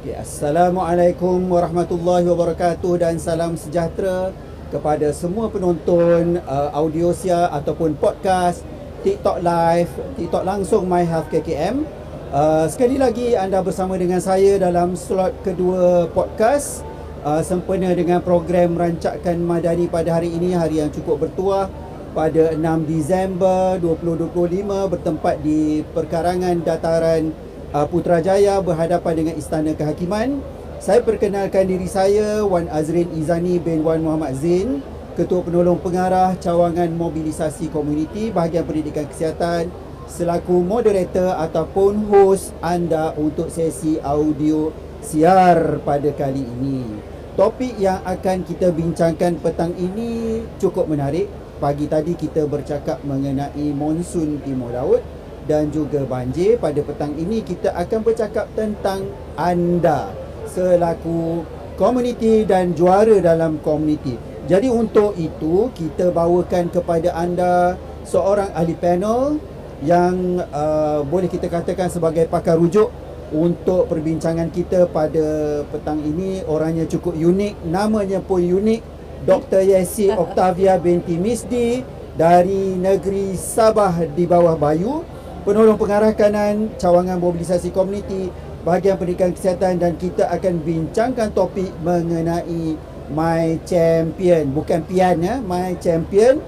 Okay, Assalamualaikum warahmatullahi wabarakatuh dan salam sejahtera kepada semua penonton uh, audio sia ataupun podcast, TikTok live, TikTok langsung My Health KKM. Uh, sekali lagi anda bersama dengan saya dalam slot kedua podcast uh, sempena dengan program rancakan Madani pada hari ini hari yang cukup bertuah pada 6 Disember 2025 bertempat di perkarangan dataran uh, Putrajaya berhadapan dengan Istana Kehakiman. Saya perkenalkan diri saya Wan Azrin Izani bin Wan Muhammad Zain, Ketua Penolong Pengarah Cawangan Mobilisasi Komuniti Bahagian Pendidikan Kesihatan selaku moderator ataupun host anda untuk sesi audio siar pada kali ini. Topik yang akan kita bincangkan petang ini cukup menarik. Pagi tadi kita bercakap mengenai monsun timur laut dan juga banjir pada petang ini kita akan bercakap tentang anda selaku komuniti dan juara dalam komuniti. Jadi untuk itu kita bawakan kepada anda seorang ahli panel yang uh, boleh kita katakan sebagai pakar rujuk untuk perbincangan kita pada petang ini orangnya cukup unik namanya pun unik Dr. Yesi Octavia binti Misdi dari negeri Sabah di bawah Bayu penolong pengarah kanan cawangan mobilisasi komuniti bahagian pendidikan kesihatan dan kita akan bincangkan topik mengenai My Champion bukan pian ya My Champion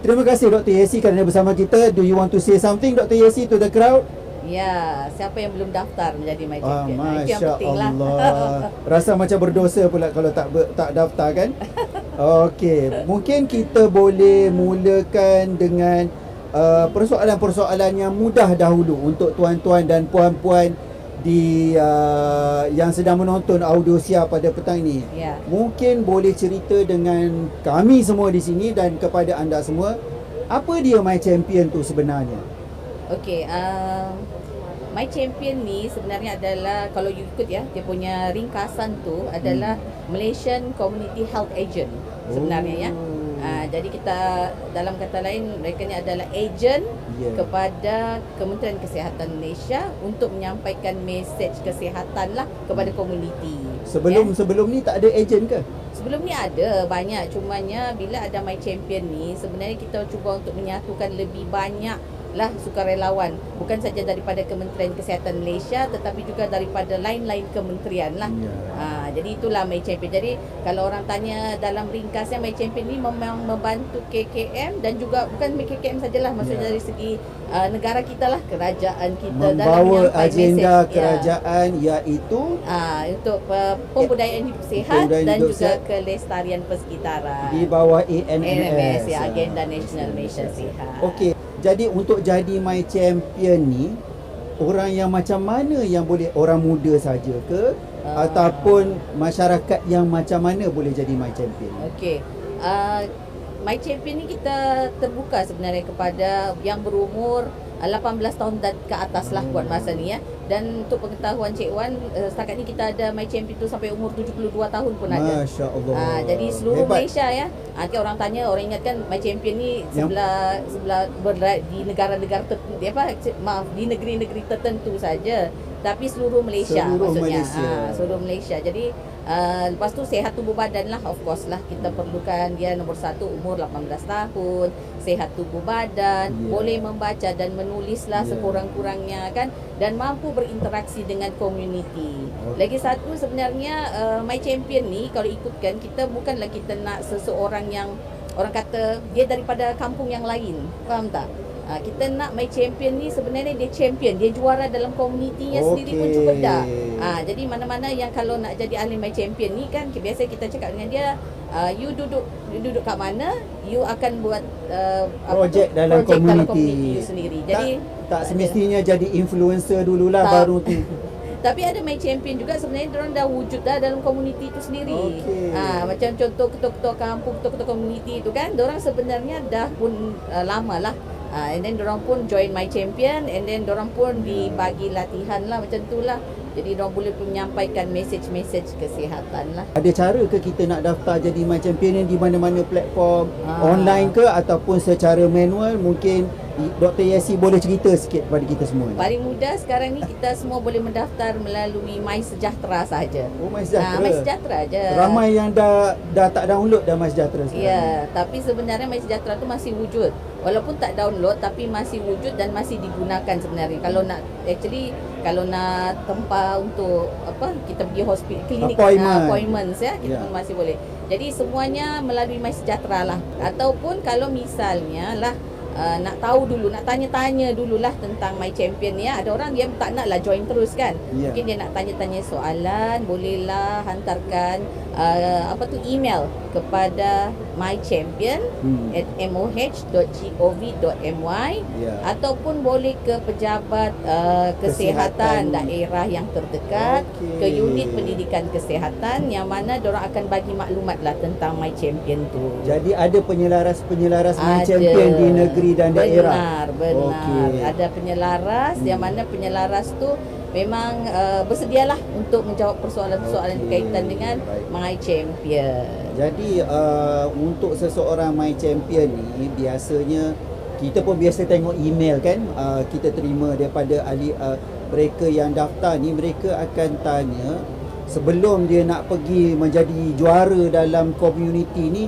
terima kasih Dr. Yesi kerana bersama kita do you want to say something Dr. Yesi to the crowd Ya, siapa yang belum daftar menjadi My Ah, Champion? Ah, itu yang Masya lah. Allah Rasa macam berdosa pula kalau tak ber, tak daftar kan Okey Mungkin kita boleh mulakan dengan uh, Persoalan-persoalan yang mudah dahulu Untuk tuan-tuan dan puan-puan di uh, yang sedang menonton audio siar pada petang ini. Ya. Mungkin boleh cerita dengan kami semua di sini dan kepada anda semua apa dia My Champion tu sebenarnya? Okey, uh, My Champion ni sebenarnya adalah kalau you ikut ya, dia punya ringkasan tu adalah Malaysian Community Health Agent sebenarnya ya. Uh, jadi kita dalam kata lain mereka ni adalah agent Ya. kepada Kementerian Kesihatan Malaysia untuk menyampaikan mesej kesihatan lah kepada komuniti. Sebelum Ya. sebelum ni tak ada ejen ke? Sebelum ni ada banyak cumanya bila ada My Champion ni sebenarnya kita cuba untuk menyatukan lebih banyak lah sukarelawan bukan saja daripada Kementerian Kesihatan Malaysia tetapi juga daripada lain-lain kementerian lah. Ya. Ha, jadi itulah My Champion. Jadi kalau orang tanya dalam ringkasnya My Champion ni memang membantu KKM dan juga bukan KKM sajalah maksudnya Ya. dari segi uh, negara kita lah kerajaan kita dalam Membawa menyampaikan agenda mesej. Ya. kerajaan iaitu Ah, untuk uh, pembudayaan hidup sihat Pembudayaan dan hidup juga sihat. kelestarian persekitaran. di bawah ANMS. ANMS ya, Agenda Nasional Malaysia Sihat. Okey, jadi untuk jadi My Champion ni orang yang macam mana yang boleh orang muda saja ke Ah. ataupun masyarakat yang macam mana boleh jadi My Champion? Okey. Uh, My Champion ni kita terbuka sebenarnya kepada yang berumur uh, 18 tahun dan ke atas lah buat masa ni ya. Dan untuk pengetahuan Cik Wan, uh, setakat ni kita ada My Champion tu sampai umur 72 tahun pun ada. Masya Allah. Ah, jadi seluruh Hebat. Malaysia ya. Ah, nanti orang tanya, orang ingatkan My Champion ni Yang- sebelah sebelah berada di negara-negara tertentu, apa maaf di negeri-negeri tertentu saja. Tapi seluruh Malaysia Seluruh maksudnya. Malaysia. Ah, seluruh Malaysia. Jadi uh, lepas tu sehat tubuh badan lah of course lah. Kita perlukan dia nombor satu umur 18 tahun sehat tubuh badan Ya. boleh membaca dan menulis lah Ya. sekurang-kurangnya kan? Dan mampu berinteraksi dengan community lagi satu sebenarnya uh, my champion ni kalau ikutkan kita bukanlah kita nak seseorang yang orang kata dia daripada kampung yang lain. Faham tak Ha, kita nak my champion ni sebenarnya dia champion dia juara dalam komunitinya sendiri pun cukup dah ha, jadi mana-mana yang kalau nak jadi ahli my champion ni kan biasa kita cakap dengan dia uh, you duduk you duduk kat mana you akan buat uh, Projek dalam komuniti. komuniti you sendiri jadi tak, tak semestinya jadi influencer dululah Tak. baru tu. tapi ada my champion juga sebenarnya orang dah wujud dah dalam komuniti itu sendiri. Okey. Ha, macam contoh ketua-ketua kampung, ketua-ketua komuniti itu kan, orang sebenarnya dah pun uh, lama lah Uh, and then dorang pun join My Champion and then dorang pun dibagi latihan lah macam tu lah. Jadi dorang boleh pun menyampaikan message-message kesihatan lah. Ada cara ke kita nak daftar jadi My Champion ni di mana-mana platform Ah. online ke ataupun secara manual mungkin Dr. Yasi boleh cerita sikit kepada kita semua. Paling mudah sekarang ni kita semua boleh mendaftar melalui My Sejahtera sahaja. Oh, My Ah, Sejahtera. My Sejahtera je. Ramai yang dah dah tak download dah My Sejahtera sekarang. Ya, tapi sebenarnya My Sejahtera tu masih wujud. Walaupun tak download tapi masih wujud dan masih digunakan sebenarnya. Kalau nak actually kalau nak tempat untuk apa kita pergi hospital klinik Appointment. appointments ya kita pun masih boleh. Jadi semuanya melalui My Sejahtera lah. Ataupun kalau misalnya lah Uh, nak tahu dulu, nak tanya-tanya dululah tentang My Champion ni ya. Ada orang dia tak nak lah join terus kan. Ya. Mungkin dia nak tanya-tanya soalan, bolehlah hantarkan uh, apa tu email kepada My Champion Hmm. at moh.gov.my Ya. ataupun boleh ke pejabat uh, kesihatan, Kesihatan. daerah yang terdekat Okey. ke unit pendidikan kesihatan yang mana orang akan bagi maklumat lah tentang My Champion tu. Jadi ada penyelaras-penyelaras My. Champion di negeri dan daerah. Benar, benar. Okey. Ada penyelaras Hmm. yang mana penyelaras tu memang uh, bersedialah untuk menjawab persoalan-persoalan Okey. berkaitan dengan Baik. My Champion. Jadi uh, untuk seseorang My Champion ni biasanya kita pun biasa tengok email kan uh, kita terima daripada ahli uh, mereka yang daftar ni mereka akan tanya sebelum dia nak pergi menjadi juara dalam community ni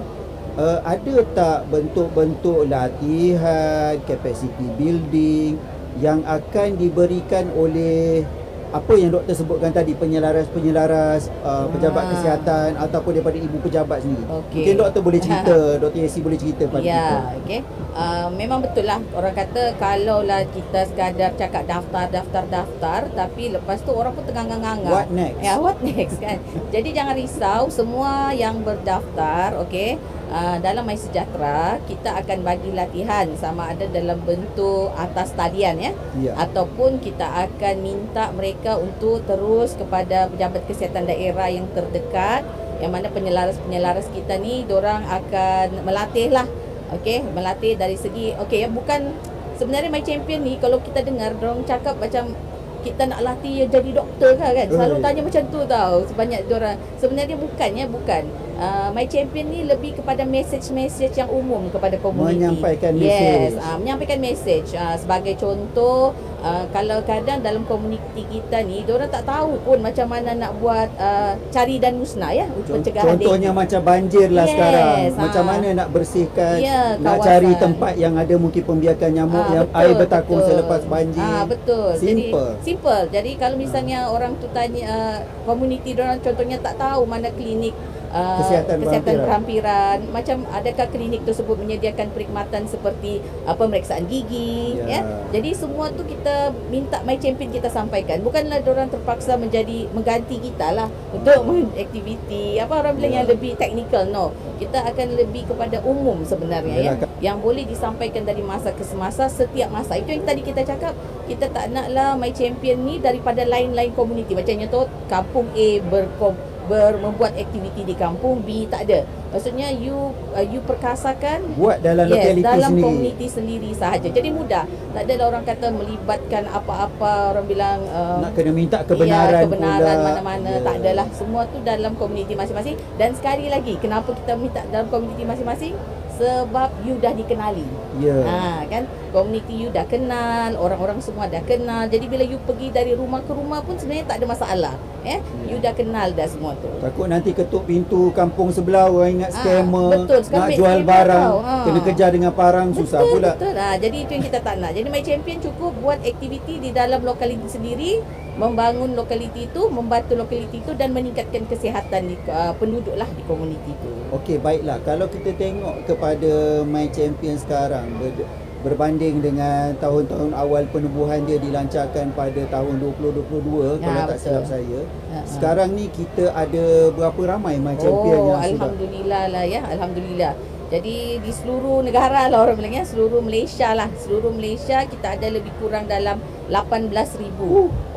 uh, ada tak bentuk-bentuk latihan capacity building yang akan diberikan oleh apa yang doktor sebutkan tadi penyelaras-penyelaras uh, pejabat Ah. kesihatan ataupun daripada ibu pejabat sendiri. Okey. Mungkin doktor boleh cerita, doktor Yesi boleh cerita pada kita. Ya, okey. Uh, memang betul lah orang kata kalaulah kita sekadar cakap daftar daftar daftar tapi lepas tu orang pun tergangang-gangang. What next? Ya, what next kan? Jadi jangan risau semua yang berdaftar, okey. Uh, dalam My Sejahtera kita akan bagi latihan sama ada dalam bentuk atas talian ya. Ya. ataupun kita akan minta mereka untuk terus kepada pejabat kesihatan daerah yang terdekat yang mana penyelaras-penyelaras kita ni orang akan melatih lah okey? Melatih dari segi okey ya bukan sebenarnya my champion ni kalau kita dengar orang cakap macam kita nak latih jadi doktor kan kan? Selalu tanya macam tu tau sebanyak orang sebenarnya bukannya bukan uh, my champion ni lebih kepada message-message yang umum kepada komuniti Menyampaikan yes message. uh, menyampaikan message uh, sebagai contoh uh, kalau kadang dalam komuniti kita ni orang tak tahu pun macam mana nak buat uh, cari dan musnah ya pencegahan Contohnya dengue. macam banjir lah Yes, sekarang. Macam mana nak bersihkan, Ya, nak kawasan. cari tempat yang ada mungkin pembiakan nyamuk Ah, yang betul, air bertakung betul. selepas banjir. Ah betul. Simple. Jadi simple. Jadi kalau misalnya orang tu tanya uh, komuniti orang contohnya tak tahu mana klinik uh, Kesihatan kesihatan berhampiran. berhampiran. Macam adakah klinik tersebut menyediakan perkhidmatan seperti uh, pemeriksaan gigi Ya. ya. Jadi semua tu kita minta my champion kita sampaikan. Bukanlah orang terpaksa menjadi mengganti kita lah untuk aktiviti apa orang bilang Ya. yang lebih teknikal no. Kita akan lebih kepada umum sebenarnya ya Yalah, yang boleh disampaikan dari masa ke semasa setiap masa. Itu yang tadi kita cakap, kita tak naklah my champion ni daripada lain-lain komuniti. Macamnya tu kampung A berkom ber, membuat aktiviti di kampung B tak ada. Maksudnya you uh, you perkasakan Buat dalam yes, lokaliti dalam sendiri. komuniti sendiri sahaja. Jadi mudah. Tak ada orang kata melibatkan apa-apa orang bilang uh, Nak kena minta kebenaran, ya, kebenaran pula. mana-mana Ya. tak adalah semua tu dalam komuniti masing-masing dan sekali lagi kenapa kita minta dalam komuniti masing-masing sebab you dah dikenali Ya. ha kan komuniti you dah kenal orang-orang semua dah kenal jadi bila you pergi dari rumah ke rumah pun sebenarnya tak ada masalah eh you dah kenal dah semua tu Takut nanti ketuk pintu kampung sebelah orang ingat Ah, scammer, betul. Sekarang nak jual barang, tau. Ah. kena kejar dengan parang susah betul, pula. Betul lah. Jadi itu yang kita tak nak. Jadi My Champion cukup buat aktiviti di dalam lokaliti sendiri, membangun lokaliti itu, membantu lokaliti itu dan meningkatkan kesihatan di, uh, penduduk lah di komuniti itu. Okey, baiklah. Kalau kita tengok kepada My Champion sekarang ber, berbanding dengan tahun-tahun awal penubuhan dia dilancarkan pada tahun 2022 Ya, kalau tak betul. silap saya. Ha. Sekarang ni kita ada berapa ramai My Champion oh, yang sudah Alhamdulillah lah ya. Alhamdulillah. Jadi di seluruh negara lah orang bilang ya, seluruh Malaysia lah, seluruh Malaysia kita ada lebih kurang dalam 18,000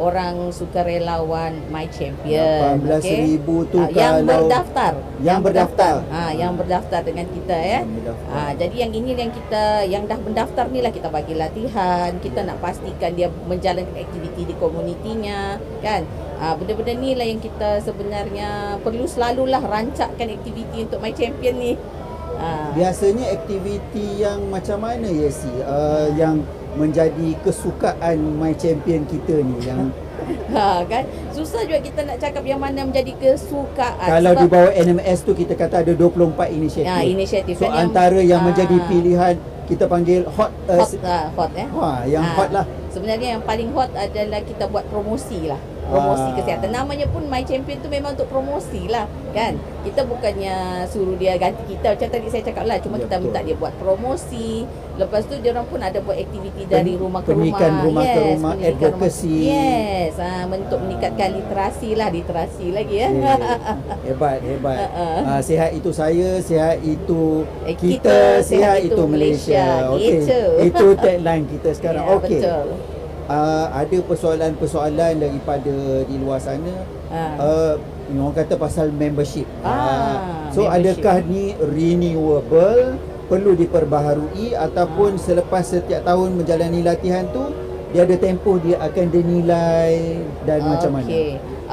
orang sukarelawan My Champion. 18,000 tu Ah, yang kalau- berdaftar, Yang berdaftar. Ha, yang berdaftar dengan kita ya. Yang berdaftar. Ha, jadi yang ini yang kita yang dah mendaftar ni lah kita bagi latihan, kita nak pastikan dia menjalankan aktiviti di komunitinya, kan? Ha, benda-benda ni lah yang kita sebenarnya perlu selalulah rancakkan aktiviti untuk My Champion ni. Ha. Biasanya aktiviti yang macam mana Yesi uh, yang menjadi kesukaan my champion kita ni yang Ha, kan? Susah juga kita nak cakap yang mana menjadi kesukaan. kalau di bawah NMS tu kita kata ada 24 inisiatif. Ya, inisiatif So kan yang- antara yang Ah. menjadi pilihan kita panggil hot uh, hot, uh, hot eh. Wah, yang Ah, hot lah. Sebenarnya yang paling hot adalah kita buat promosi lah. Promosi Ah. kesihatan. Namanya pun My Champion tu memang untuk promosi lah. Kan? Kita bukannya suruh dia ganti kita. Macam tadi saya cakap lah. Cuma Ya, kita betul. minta dia buat promosi. Lepas tu dia orang pun ada buat aktiviti dari Pen- rumah ke rumah. rumah ke rumah, advocacy. Rumah. Yes. Ha, untuk meningkatkan literasi lah. Literasi lagi ya. Eh, hebat, hebat. Uh-uh. Uh, sihat itu saya, sihat itu Eh, kita, kita, sihat, itu Malaysia. Okey. Gitu. Itu tagline kita sekarang. Ya, Okey. Uh, ada persoalan-persoalan daripada di luar sana. Ha. Uh, orang kata pasal membership. Ah, so membership. adakah ni renewable, perlu diperbaharui ataupun selepas setiap tahun menjalani latihan tu dia ada tempoh dia akan dinilai dan macam mana?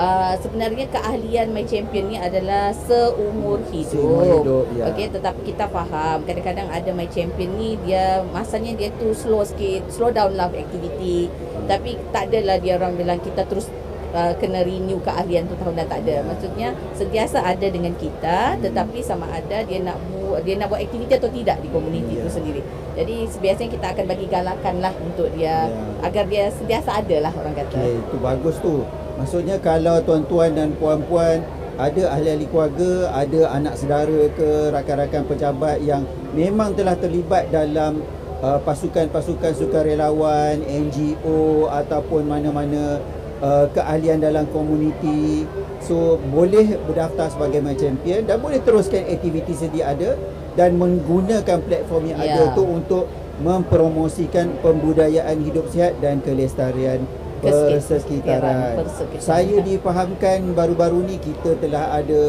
Uh, sebenarnya keahlian My Champion ni adalah seumur hidup. Seumur hidup, ya. Okey, tetapi kita faham kadang-kadang ada My Champion ni dia masanya dia tu slow sikit, slow down lah aktiviti. Tapi tak adalah dia orang bilang kita terus uh, kena renew keahlian tu tahun dah tak ada. Maksudnya sentiasa ada dengan kita tetapi sama ada dia nak buat dia nak buat aktiviti atau tidak di komuniti Ya. itu sendiri. Jadi biasanya kita akan bagi galakan lah untuk dia Ya. agar dia sentiasa ada lah orang kata. Okey, itu bagus tu. Maksudnya kalau tuan-tuan dan puan-puan ada ahli-ahli keluarga, ada anak saudara ke rakan-rakan pejabat yang memang telah terlibat dalam uh, pasukan-pasukan sukarelawan, NGO ataupun mana-mana uh, keahlian dalam komuniti. So boleh berdaftar sebagai My Champion dan boleh teruskan aktiviti sedia ada dan menggunakan platform yang Ya. ada tu untuk mempromosikan pembudayaan hidup sihat dan kelestarian persekitaran. persekitaran. Saya difahamkan baru-baru ni kita telah ada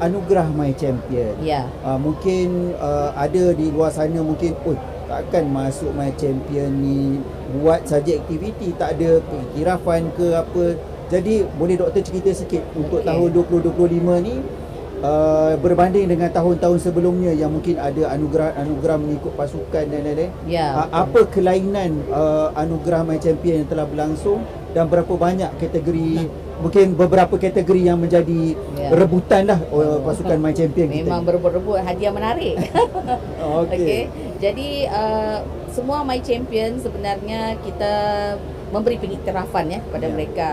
anugerah My Champion. Ya. Uh, mungkin uh, ada di luar sana mungkin oh takkan masuk My Champion ni buat saja aktiviti tak ada pengiktirafan ke apa. Jadi boleh doktor cerita sikit untuk Okey. tahun 2025 ni uh, berbanding dengan tahun-tahun sebelumnya yang mungkin ada anugerah-anugerah mengikut pasukan dan lain-lain. Ya. Uh, apa kelainan uh, anugerah My Champion yang telah berlangsung dan berapa banyak kategori mungkin beberapa kategori yang menjadi Ya. rebutan lah uh, pasukan My Champion kita. Memang berebut-rebut hadiah menarik. Okey. Okey. Jadi uh, semua My Champion sebenarnya kita memberi pengiktirafan ya kepada Ya. mereka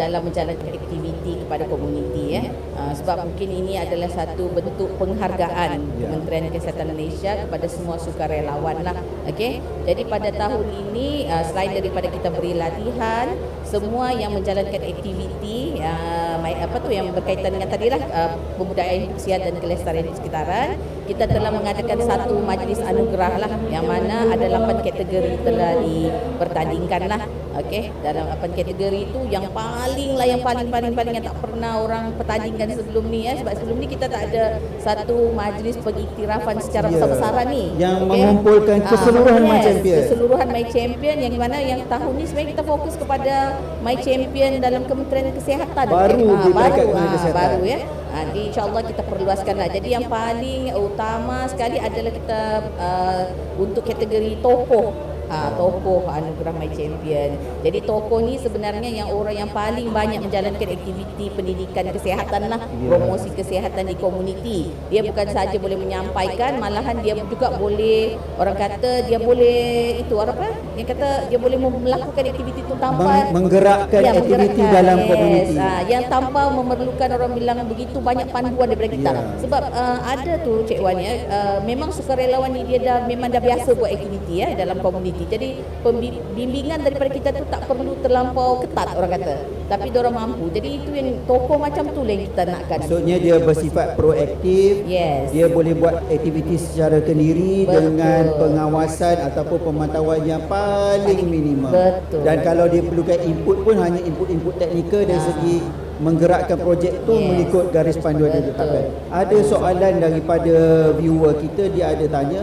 dalam menjalankan aktiviti kepada komuniti ya. Uh, sebab mungkin ini adalah satu bentuk penghargaan Ya. Kementerian Kesihatan Malaysia kepada semua sukarelawan lah. Okey. Jadi pada tahun ini uh, selain daripada kita beri latihan, semua yang menjalankan aktiviti uh, apa tu yang berkaitan dengan tadilah uh, pembudayaan hidup sihat dan kelestarian sekitaran, kita telah mengadakan satu majlis anugerah lah yang mana ada 8 kategori telah dipertandingkan lah. Okey, dalam 8 kategori itu yang paling lah yang paling paling paling yang tak pernah orang pertandingkan sebelum ni ya sebab sebelum ni kita tak ada satu majlis pengiktirafan secara Ya. besar-besaran ni. Yang Okey? mengumpulkan Ah, keseluruhan My yes, Champion. Keseluruhan My Champion yang mana yang tahun ni sebenarnya kita fokus kepada My Champion dalam Kementerian Kesihatan. Baru Okey? Ah, peringkat baru, ah, Kesihatan. baru ya. Ha, jadi insyaAllah kita perluaskan lah. Jadi yang paling utama sekali adalah kita uh, untuk kategori tokoh. Ha, tokoh anugerah My Champion. Jadi tokoh ni sebenarnya yang orang yang paling banyak menjalankan aktiviti pendidikan kesihatan lah, Ya. promosi kesihatan di komuniti. Dia bukan saja boleh menyampaikan, malahan dia juga boleh orang kata dia boleh itu apa? Yang kata dia boleh melakukan aktiviti itu tanpa Meng- menggerakkan Ya, aktiviti menggerakkan, dalam yes. komuniti. Ah, yang tanpa memerlukan orang bilang begitu banyak panduan daripada kita. Ya. Sebab uh, ada tu Cik Wan ya, uh, memang sukarelawan ni dia dah memang dah biasa buat aktiviti ya dalam komuniti. Jadi pembi- bimbingan daripada kita tu tak perlu terlampau ketat orang kata. Tapi dia orang mampu. Jadi itu yang tokoh macam tu lah yang kita nakkan. Maksudnya dia bersifat proaktif. Yes. Dia boleh buat aktiviti secara kendiri Betul. dengan pengawasan ataupun pemantauan yang paling minimum. Betul. Dan kalau dia perlukan input pun hanya input-input teknikal dari Ah. segi menggerakkan projek tu Yes. mengikut garis panduan yang ditetapkan. Ada soalan daripada viewer kita dia ada tanya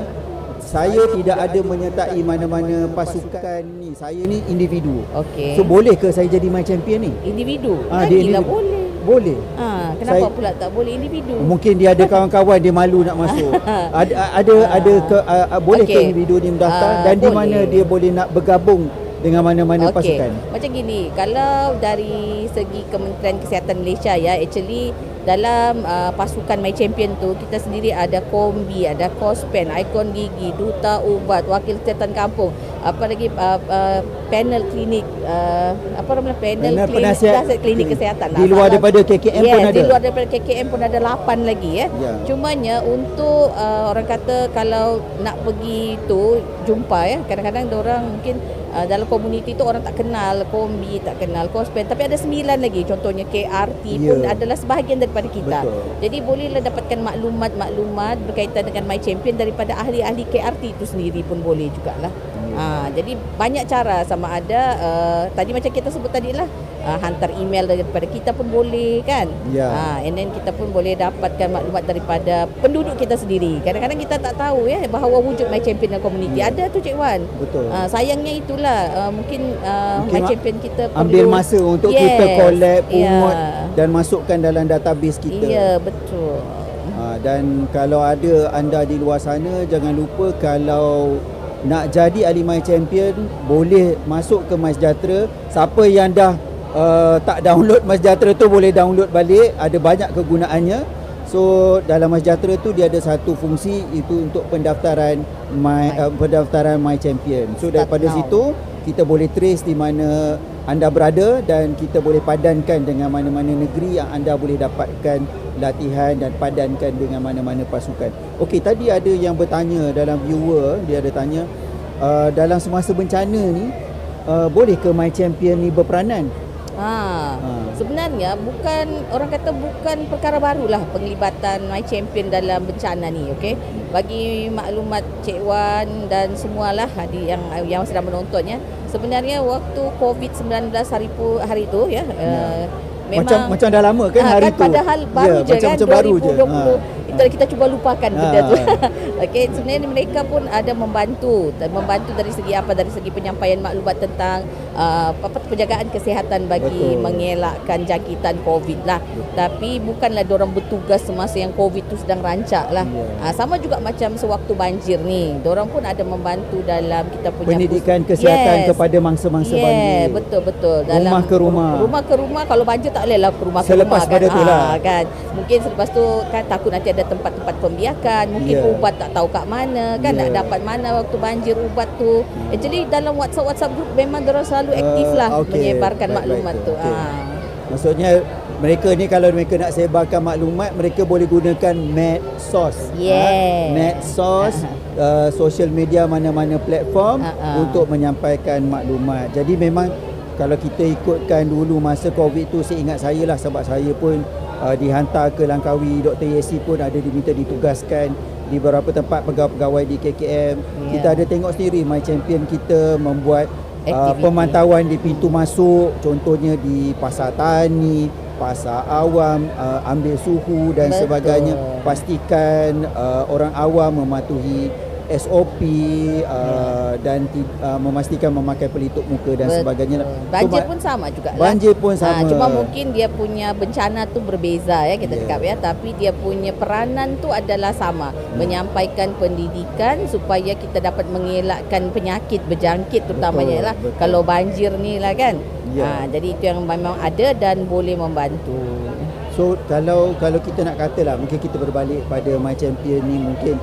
saya tidak ada menyertai mana-mana pasukan ni. Saya ni individu. Okey. So boleh ke saya jadi my champion ni? individu. Ah, Ah, dia Lagilah individu. boleh. Boleh. Ah, kenapa Saya- pula tak boleh individu? Mungkin dia ada kawan-kawan dia malu nak masuk. Ada ada ada ke uh, boleh ke Okey. individu ni mendaftar Ah, dan di boleh. mana dia boleh nak bergabung dengan mana-mana Okey. pasukan. Macam gini, kalau dari segi Kementerian Kesihatan Malaysia ya, actually dalam uh, pasukan My Champion tu kita sendiri ada kombi, ada kospen, ikon gigi, duta ubat, wakil kesihatan kampung, apa lagi uh, uh, panel klinik uh, apa nama panel, Panel klinik penasihat klinik klinik. kesihatan. Di luar daripada KKM yes, pun ada? di luar daripada KKM pun ada 8 lagi ya. Ya. Cumanya untuk uh, orang kata kalau nak pergi tu jumpa ya, kadang-kadang orang mungkin uh, dalam komuniti tu orang tak kenal kombi, tak kenal kospen, tapi ada sembilan lagi contohnya KRT Ya. pun adalah sebahagian daripada kita. Betul. Jadi bolehlah dapatkan maklumat-maklumat berkaitan dengan My Champion daripada ahli-ahli KRT itu sendiri pun boleh jugalah. Ha, jadi banyak cara sama ada uh, tadi macam kita sebut tadi lah uh, hantar email daripada kita pun boleh kan. Ya. Ha, and then kita pun boleh dapatkan maklumat daripada penduduk kita sendiri. Kadang-kadang kita tak tahu ya bahawa wujud My Champion dalam komuniti. Ya. Ada tu Cik Wan. Betul. Uh, sayangnya itulah uh, mungkin, uh, Mungkin My Champion kita Ambil perlu masa untuk Yes, kita collect, ya. pungut dan masukkan dalam database kita. Ya, betul. Ha, dan kalau ada anda di luar sana jangan lupa kalau nak jadi ahli My Champion boleh masuk ke My. Siapa yang dah uh, tak download My tu boleh download balik. Ada banyak kegunaannya. So dalam My tu dia ada satu fungsi itu untuk pendaftaran My uh, pendaftaran My Champion. So daripada now. situ kita boleh trace di mana anda berada dan kita boleh padankan dengan mana-mana negeri yang anda boleh dapatkan latihan dan padankan dengan mana-mana pasukan. Okey, tadi ada yang bertanya dalam viewer, dia ada tanya uh, dalam semasa bencana ni uh, boleh ke My Champion ni berperanan? Ha. Ha. Sebenarnya bukan orang kata bukan perkara barulah penglibatan My Champion dalam bencana ni, okey. Bagi maklumat Cik Wan dan semualah hadi yang yang sedang menontonnya, sebenarnya waktu COVID-19 hari pu, hari tu ya, uh, memang macam macam dah lama kan Ah, hari kan tu. padahal baru ya, je macam, kan macam baru je. 2020 kita kita cuba lupakan Ha. benda tu. Okey, sebenarnya mereka pun ada membantu membantu dari segi apa dari segi penyampaian maklumat tentang uh, apa penjagaan kesihatan bagi Betul. mengelakkan jangkitan COVID lah. Tapi bukanlah orang bertugas semasa yang COVID tu sedang rancak lah. Ya. Ah, sama juga macam sewaktu banjir ni. Orang pun ada membantu dalam kita punya Pendidikan pus- kesihatan Yes. kepada mangsa-mangsa yeah, banjir. betul betul. Rumah ke rumah. Rumah ke rumah kalau banjir tak boleh lah ke rumah ke Selepas rumah pada tu lah. Ah, kan. Mungkin selepas tu kan takut nanti ada tempat-tempat pembiakan, mungkin Ya. ubat tak tahu kat mana kan Ya. nak dapat mana waktu banjir ubat tu. Actually dalam WhatsApp WhatsApp group memang dia selalu aktif Ah, lah okey. menyebarkan Baik, maklumat baik tu. tu. Okey. Ah. Maksudnya mereka ni kalau mereka nak sebarkan maklumat mereka boleh gunakan medsos. Yes. Ha? Medsos, uh, social media mana-mana platform Ha, ha. untuk menyampaikan maklumat. Jadi memang kalau kita ikutkan dulu masa Covid tu saya ingat saya lah sebab saya pun uh, dihantar ke Langkawi Dr. Yesi pun ada diminta ditugaskan di beberapa tempat pegawai-pegawai di KKM. Ya. Kita ada tengok sendiri My Champion kita membuat uh, pemantauan di pintu masuk contohnya di pasar tani pasar awam uh, ambil suhu dan Betul. sebagainya pastikan uh, orang awam mematuhi SOP uh, dan uh, memastikan memakai pelitup muka dan Betul. sebagainya. Banjir pun sama juga lah. banjir pun sama. Ha, cuma mungkin dia punya bencana tu berbeza ya kita Ya. cakap ya tapi dia punya peranan tu adalah sama Hmm. menyampaikan pendidikan supaya kita dapat mengelakkan penyakit berjangkit terutamanya Betul, lah betul. kalau banjir ni lah kan. Ya. Ha, jadi itu yang memang ada dan boleh membantu. So kalau kalau kita nak katalah mungkin kita berbalik pada My Champion ni mungkin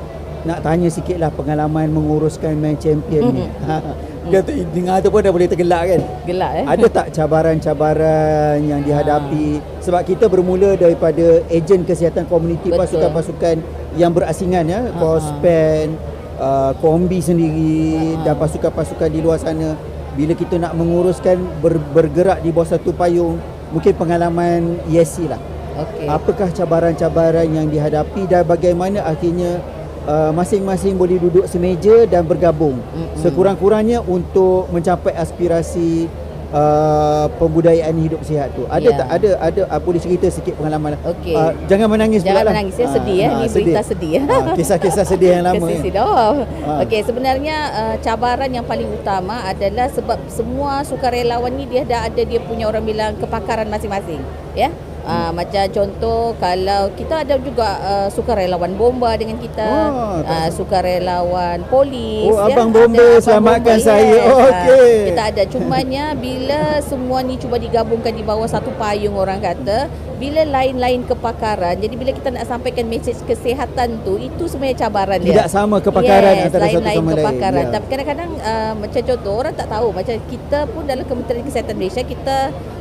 nak tanya sikit lah pengalaman menguruskan main champion ni. Ha, Dia tu dengar tu pun dah boleh tergelak kan. Gelak eh. Ada tak cabaran-cabaran yang dihadapi sebab kita bermula daripada ejen kesihatan komuniti Betul. pasukan-pasukan yang berasingan ya, Ha, Kospen, uh, Kombi sendiri Ha. dan pasukan-pasukan di luar sana. Bila kita nak menguruskan ber, bergerak di bawah satu payung, mungkin pengalaman ESC lah. Okey. Apakah cabaran-cabaran yang dihadapi dan bagaimana akhirnya uh, masing-masing boleh duduk semeja dan bergabung Mm-mm. sekurang-kurangnya untuk mencapai aspirasi uh, pembudayaan hidup sihat tu. Ada Ya. tak ada ada uh, boleh cerita sikit pengalaman. Okey. Uh, jangan menangis Jangan pula lah. menangis ya Ah, sedih ya. ah, Ni berita sedih ya. Ah, kisah-kisah sedih yang lama. Kan. sedih. Oh. Ah. Okey, sebenarnya uh, cabaran yang paling utama adalah sebab semua sukarelawan ni dia dah ada dia punya orang bilang kepakaran masing-masing, ya. Uh, macam contoh kalau kita ada juga uh, sukarelawan bomba dengan kita, Oh, uh, sukarelawan polis Oh, ya. abang bomba selamatkan bomba, saya. yes. Oh, okey. Kita ada cumanya bila semua ni cuba digabungkan di bawah satu payung orang kata, bila lain-lain kepakaran, jadi bila kita nak sampaikan mesej kesihatan tu, itu sebenarnya cabaran dia Tidak sama kepakaran yes, antara satu sama lain. kepakaran. Ya. Tapi kadang-kadang uh, macam contoh orang tak tahu macam kita pun dalam Kementerian Kesihatan Malaysia kita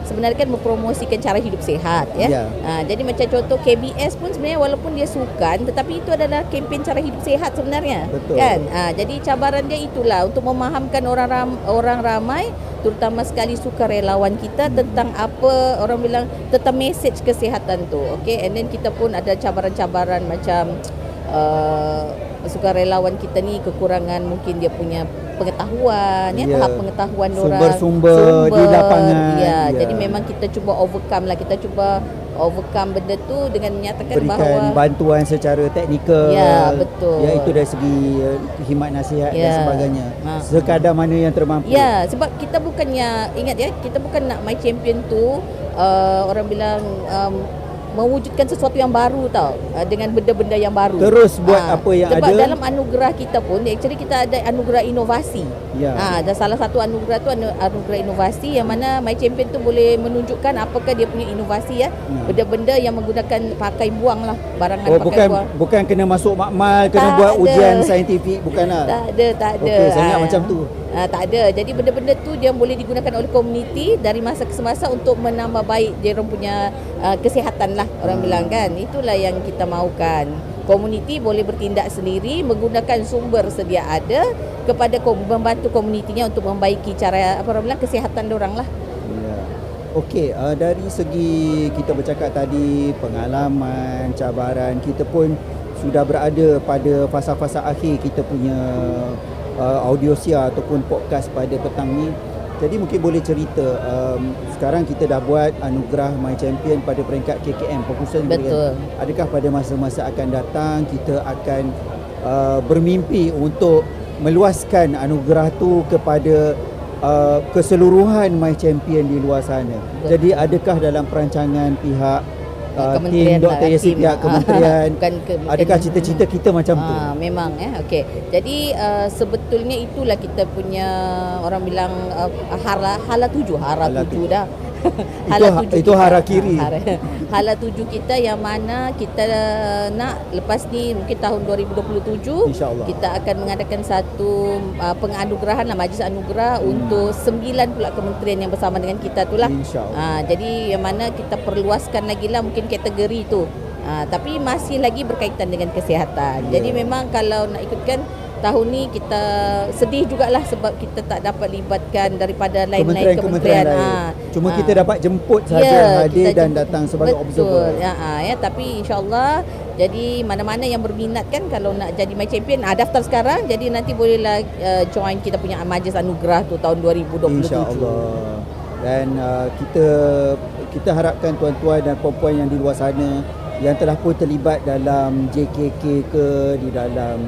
sebenarnya kan mempromosikan cara hidup sihat ya. Ya. Uh, jadi macam contoh KBS pun sebenarnya walaupun dia sukan tetapi itu adalah kempen cara hidup sihat sebenarnya. Betul. Kan? Uh, jadi cabaran dia itulah untuk memahamkan orang ram, orang ramai terutama sekali sukarelawan kita tentang apa orang bilang tentang mesej kesihatan tu. Okay and then kita pun ada cabaran-cabaran macam uh, sukarelawan kita ni kekurangan mungkin dia punya pengetahuan ya, Ya. tahap pengetahuan orang Sumber-sumber di lapangan. ya, Ya. jadi memang kita cuba overcome lah kita cuba overcome benda tu dengan menyatakan berikan bahawa bantuan secara teknikal Ya, betul. iaitu dari segi uh, khidmat nasihat dan Ya. sebagainya Ha. sekadar mana yang termampu Ya, sebab kita bukannya ingat ya, kita bukan nak my champion tu uh, orang bilang um, mewujudkan sesuatu yang baru tau uh, dengan benda-benda yang baru. Terus buat apa yang sebab ada. dalam anugerah kita pun actually kita ada anugerah inovasi. Ya. Ha, dan salah satu anugerah tu anu- anugerah inovasi yang mana my champion tu boleh menunjukkan apakah dia punya inovasi ya. Ya. Benda-benda yang menggunakan pakai buang lah, barangan Oh pakai bukan buang. bukan kena masuk makmal kena Tak buat ada. ujian saintifik bukanlah. Tak ada, tak ada. Okey, saya Ah. macam tu. Ah, tak ada. Jadi benda-benda tu dia boleh digunakan oleh komuniti dari masa ke semasa untuk menambah baik dia orang punya uh, kesihatan lah orang Hmm. bilang kan. Itulah yang kita mahukan. Komuniti boleh bertindak sendiri menggunakan sumber sedia ada kepada kom- membantu komunitinya untuk membaiki cara apa orang bilang kesihatan dia orang lah. Ya. Okey, uh, dari segi kita bercakap tadi pengalaman, cabaran, kita pun sudah berada pada fasa-fasa akhir kita punya uh, audiosia ataupun podcast pada petang ni. Jadi mungkin boleh cerita um, sekarang kita dah buat anugerah My Champion pada peringkat KKM Fokusan Betul. Adakah pada masa-masa akan datang kita akan uh, bermimpi untuk meluaskan anugerah tu kepada uh, keseluruhan My Champion di luar sana. Betul. Jadi adakah dalam perancangan pihak uh, Kementerian tim lah, Dr. Tim. pihak kementerian Bukan ke, bukan- adakah cita-cita kita macam tu? Ah, memang ya. Okey. Jadi uh, sebetulnya itulah kita punya orang bilang uh, hala hala tujuh, hara Hala tujuh tujuh. Dah. Itu- itu hara kiri. Ah, hara, hala tujuh kita yang mana kita nak lepas ni mungkin tahun 2027 InsyaAllah. kita akan mengadakan satu uh, penganugerahan lah majlis anugerah Hmm. untuk sembilan pula kementerian yang bersama dengan kita tu lah. Ah, jadi yang mana kita perluaskan lagi lah mungkin kategori tu. Ah, tapi masih lagi berkaitan dengan kesihatan. Ya. Jadi memang kalau nak ikutkan tahun ni kita sedih jugalah sebab kita tak dapat libatkan daripada lain-lain Kementerian-kementerian kementerian. lain. Cuma ah. kita dapat jemput saja Ya, hadir kita dan jemput. datang sebagai Betul. observer. Ya, ah, ya tapi insyaallah jadi mana-mana yang berminat kan kalau nak jadi my champion ah, daftar sekarang jadi nanti bolehlah uh, join kita punya majlis anugerah tu tahun 2027. InsyaAllah. Dan uh, kita kita harapkan tuan-tuan dan puan-puan yang di luar sana yang telah pun terlibat dalam JKK ke di dalam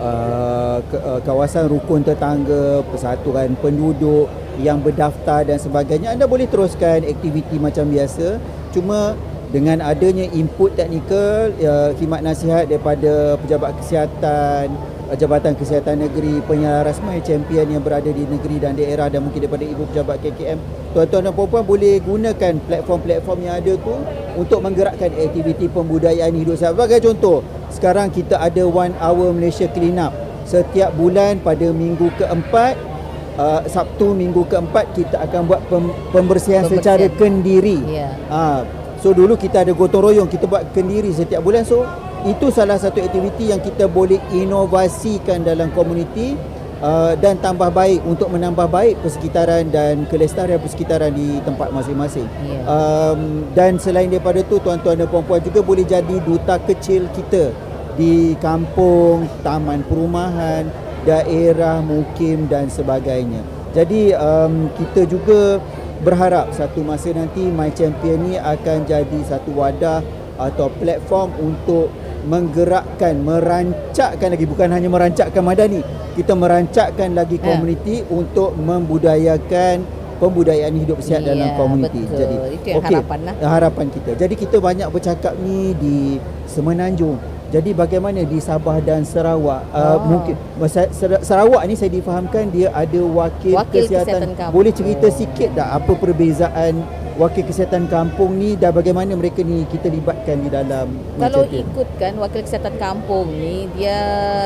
uh, ke, uh, kawasan rukun tetangga, persatuan penduduk yang berdaftar dan sebagainya anda boleh teruskan aktiviti macam biasa. Cuma dengan adanya input teknikal uh, khidmat nasihat daripada pejabat kesihatan Jabatan Kesihatan Negeri, penyelaras My Champion yang berada di negeri dan daerah dan mungkin daripada Ibu Pejabat KKM, tuan-tuan dan puan-puan boleh gunakan platform-platform yang ada tu untuk menggerakkan aktiviti pembudayaan hidup sihat. Sebagai contoh, sekarang kita ada One Hour Malaysia Clean Up. Setiap bulan pada minggu keempat, uh, Sabtu minggu keempat kita akan buat pem- pembersihan, Pembersihan. secara kendiri. Ya. Ha, so dulu kita ada gotong royong kita buat kendiri setiap bulan so itu salah satu aktiviti yang kita boleh inovasikan dalam komuniti uh, dan tambah baik untuk menambah baik persekitaran dan kelestarian persekitaran di tempat masing-masing. Ya. Um, dan selain daripada tu tuan-tuan dan puan-puan juga boleh jadi duta kecil kita di kampung, taman perumahan, daerah mukim dan sebagainya. Jadi um, kita juga berharap satu masa nanti My Champion ni akan jadi satu wadah atau platform untuk menggerakkan, merancakkan lagi bukan hanya merancakkan madani, kita merancakkan lagi Ya. komuniti untuk membudayakan pembudayaan hidup sihat Ya, dalam komuniti. betul. Jadi Itu yang okey, harapan lah. harapan kita. Jadi kita banyak bercakap ni di Semenanjung. Jadi bagaimana di Sabah dan Sarawak? Uh, Oh. mungkin Masa- Sar- Sarawak ni saya difahamkan dia ada wakil, Wakil kesihatan. kesihatan kampung. Boleh cerita sikit tak apa perbezaan wakil kesihatan kampung ni dan bagaimana mereka ni kita libatkan di dalam Kalau Champion? ikutkan wakil kesihatan kampung ni dia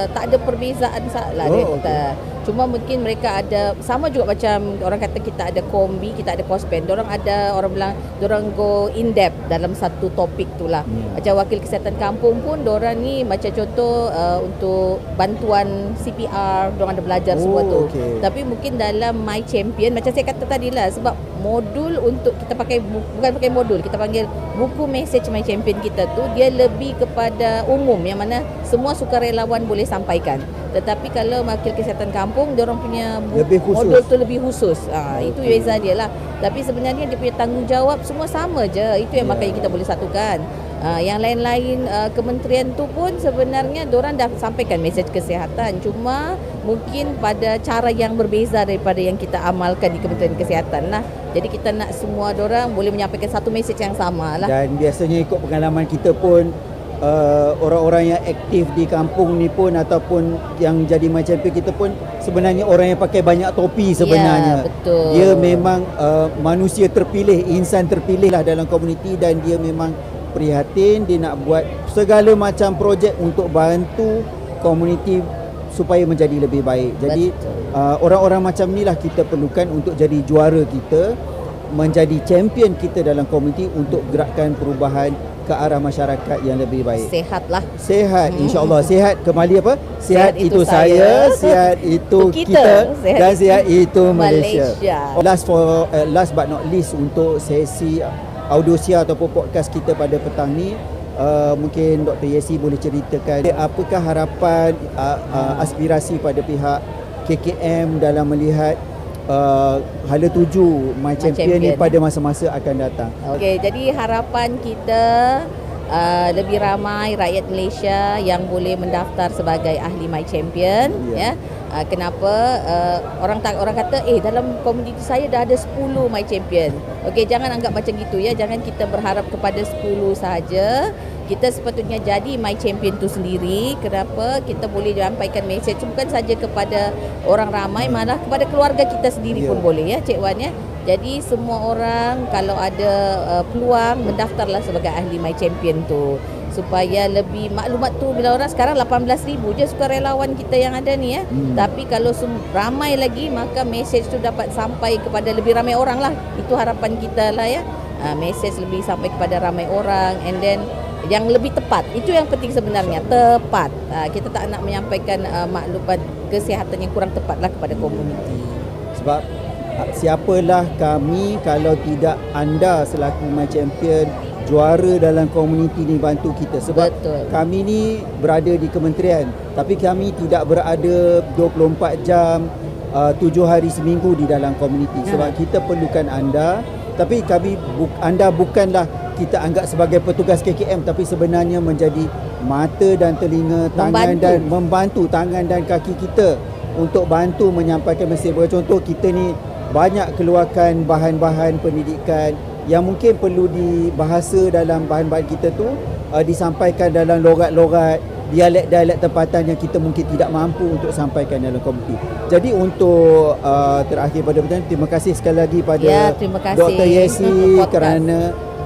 tak ada perbezaan salah Oh, dia kata. Cuma mungkin mereka ada sama juga macam orang kata kita ada kombi, kita ada kospen. Orang ada orang bilang orang go in depth dalam satu topik tu lah. Hmm. Macam wakil kesihatan kampung pun orang ni macam contoh uh, untuk bantuan CPR, orang ada belajar Oh, semua tu. okey. Tapi mungkin dalam My Champion macam saya kata tadi lah sebab modul untuk kita pakai bu- bukan pakai modul kita panggil buku message My Champion kita tu dia lebih kepada umum yang mana semua sukarelawan boleh sampaikan. Tetapi kalau wakil kesihatan kampung dia orang punya Lebih khusus. modul tu lebih khusus. Ha, itu Okey. beza dia lah. Tapi sebenarnya dia punya tanggungjawab semua sama je. Itu yang Ya. makanya kita boleh satukan. Uh, yang lain-lain uh, kementerian tu pun sebenarnya orang dah sampaikan mesej kesihatan cuma mungkin pada cara yang berbeza daripada yang kita amalkan di Kementerian Kesihatan lah. Jadi kita nak semua orang boleh menyampaikan satu mesej yang sama lah. Dan biasanya ikut pengalaman kita pun uh, orang-orang yang aktif di kampung ni pun ataupun yang jadi My Champion kita pun sebenarnya orang yang pakai banyak topi sebenarnya. Ya, betul. Dia memang uh, manusia terpilih, insan terpilih lah dalam komuniti dan dia memang prihatin dia nak buat segala macam projek untuk bantu komuniti supaya menjadi lebih baik. Jadi uh, orang-orang macam ni lah kita perlukan untuk jadi juara kita menjadi champion kita dalam komuniti untuk gerakkan perubahan ke arah masyarakat yang lebih baik. Sehat lah. Sehat Hmm. insyaallah sehat kembali apa? Sehat, Sehat itu itu saya, sehat itu kita, kita. Sehat dan sehat itu Malaysia. Malaysia. Last for uh, last but not least untuk sesi audiosia ataupun podcast kita pada petang ni Uh, mungkin Dr. Yesi boleh ceritakan apakah harapan uh, uh, aspirasi pada pihak KKM dalam melihat uh, hala tuju My My Champion, ni Champion. pada masa-masa akan datang. Okey, jadi harapan kita uh, lebih ramai rakyat Malaysia yang boleh mendaftar sebagai ahli My Champion Ya. ya. Uh, kenapa uh, orang tak orang kata eh dalam komuniti saya dah ada 10 My Champion. Okey, jangan anggap macam gitu ya. Jangan kita berharap kepada 10 saja. Kita sepatutnya jadi My Champion tu sendiri. Kenapa? Kita boleh sampaikan mesej bukan saja kepada orang ramai malah kepada keluarga kita sendiri Ya. pun boleh ya Cik Wan ya. Jadi semua orang kalau ada uh, peluang mendaftarlah sebagai ahli My Champion tu supaya lebih maklumat tu bila orang sekarang 18,000 je sukarelawan kita yang ada ni ya. Hmm. Tapi kalau sem- ramai lagi maka mesej tu dapat sampai kepada lebih ramai orang lah. Itu harapan kita lah ya. Uh, mesej lebih sampai kepada ramai orang and then yang lebih tepat. Itu yang penting sebenarnya, tepat. Uh, kita tak nak menyampaikan uh, maklumat kesihatan yang kurang tepat lah kepada komuniti. Sebab ah, siapalah kami kalau tidak anda selaku My Champion juara dalam komuniti ni bantu kita sebab Betul. kami ni berada di kementerian tapi kami tidak berada 24 jam uh, 7 hari seminggu di dalam komuniti sebab Ha. kita perlukan anda tapi kami bu- anda bukanlah kita anggap sebagai petugas KKM tapi sebenarnya menjadi mata dan telinga tangan Membantu. dan membantu tangan dan kaki kita untuk bantu menyampaikan mesej. Contoh kita ni banyak keluarkan bahan-bahan pendidikan yang mungkin perlu dibahasa dalam bahan-bahan kita tu uh, disampaikan dalam logat-logat dialek-dialek tempatan yang kita mungkin tidak mampu untuk sampaikan dalam komuniti. Jadi untuk uh, terakhir pada pertanyaan terima kasih sekali lagi pada Ya, Dr. Yesi kerana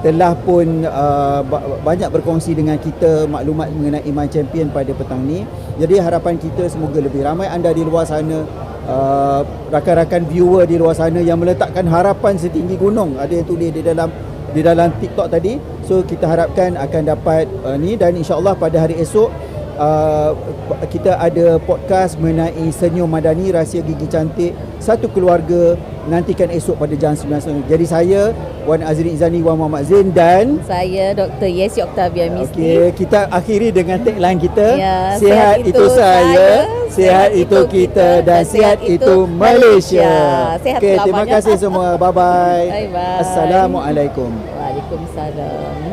telah pun uh, ba- banyak berkongsi dengan kita maklumat mengenai My Champion pada petang ni. Jadi harapan kita semoga lebih ramai anda di luar sana uh, rakan-rakan viewer di luar sana yang meletakkan harapan setinggi gunung. Ada yang tulis di dalam di dalam TikTok tadi. So kita harapkan akan dapat uh, ni dan insya-Allah pada hari esok uh, kita ada podcast mengenai senyum madani rahsia gigi cantik satu keluarga nantikan esok pada jam 9.30. Jadi saya Wan Azrin Izani Wan Muhammad Zain dan Saya Dr. Yesi Octavia Misti. Okey, kita akhiri dengan tagline kita. Ya, sihat, itu saya, sihat itu kita dan sihat itu Malaysia. Sihat Okey, terima kasih semua. Bye bye. Bye-bye. Assalamualaikum. Waalaikumsalam.